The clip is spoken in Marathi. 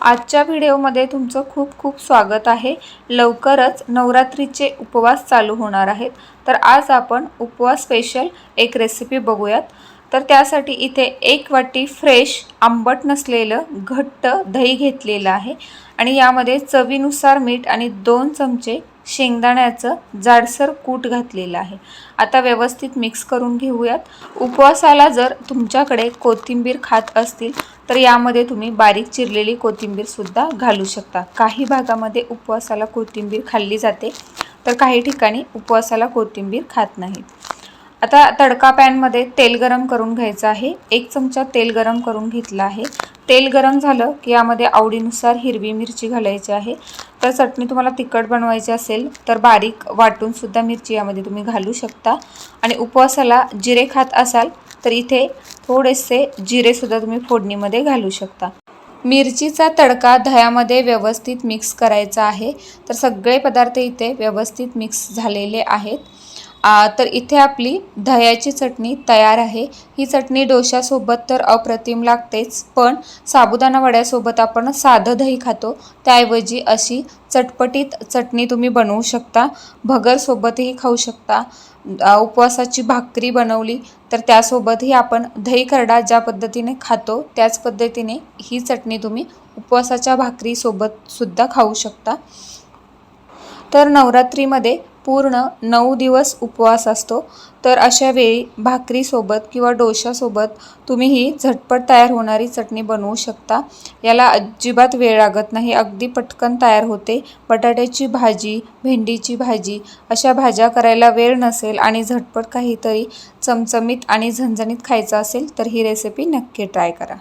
आजच्या व्हिडिओमध्ये तुमचं खूप खूप स्वागत आहे. लवकरच नवरात्रीचे उपवास चालू होणार आहेत. तर आज आपण उपवास स्पेशल एक रेसिपी बघूयात. तर त्यासाठी इथे एक वाटी फ्रेश आंबट नसलेलं घट्ट दही घेतलेलं आहे. आणि यामध्ये चवीनुसार मीठ आणि दोन चमचे शेंगदाण्याचं जाडसर कूट घातलेलं आहे. आता व्यवस्थित मिक्स करून घेऊयात. उपवासाला जर तुमच्याकडे कोथिंबीर खात असतील तर यामध्ये तुम्ही बारीक चिरलेली कोथिंबीरसुद्धा घालू शकता. काही भागामध्ये उपवासाला कोथिंबीर खाल्ली जाते तर काही ठिकाणी उपवासाला कोथिंबीर खात नाहीत. आता तडका पॅनमध्ये तेल गरम करून घ्यायचं आहे. एक चमचा तेल गरम करून घेतलं आहे. तेल गरम झालं की यामध्ये आवडीनुसार हिरवी मिरची घालायची आहे. तर चटणी तुम्हाला तिखट बनवायची असेल तर बारीक वाटूनसुद्धा मिरची यामध्ये तुम्ही घालू शकता. आणि उपवासाला जिरे खात असाल तर इथे थोडेसे जिरेसुद्धा तुम्ही फोडणीमध्ये घालू शकता. मिरचीचा तडका दह्यामध्ये व्यवस्थित मिक्स करायचा आहे. तर सगळे पदार्थ इथे व्यवस्थित मिक्स झालेले आहेत. तर इथे आपली दह्याची चटणी तयार आहे. ही चटणी डोशासोबत तर अप्रतिम लागतेच पण साबुदाणा वड्यासोबत आपण साधं दही खातो. त्याऐवजी अशी चटपटीत चटणी तुम्ही बनवू शकता. भगरसोबतही खाऊ शकता. उपवासाची भाकरी बनवली तर त्यासोबतही आपण दही करडा ज्या पद्धतीने खातो त्याच पद्धतीने ही चटणी तुम्ही उपवासाच्या भाकरीसोबतसुद्धा खाऊ शकता. तर नवरात्रीमध्ये पूर्ण नऊ दिवस उपवास असतो तर अशा वेळी भाकरीसोबत किंवा डोशासोबत तुम्ही ही झटपट तयार होणारी चटणी बनवू शकता. याला अजिबात वेळ लागत नाही अगदी पटकन तयार होते. बटाट्याची भाजी भेंडीची भाजी अशा भाज्या करायला वेळ नसेल आणि झटपट काहीतरी चमचमीत आणि झणझणीत खायचं असेल तर ही रेसिपी नक्की ट्राय करा.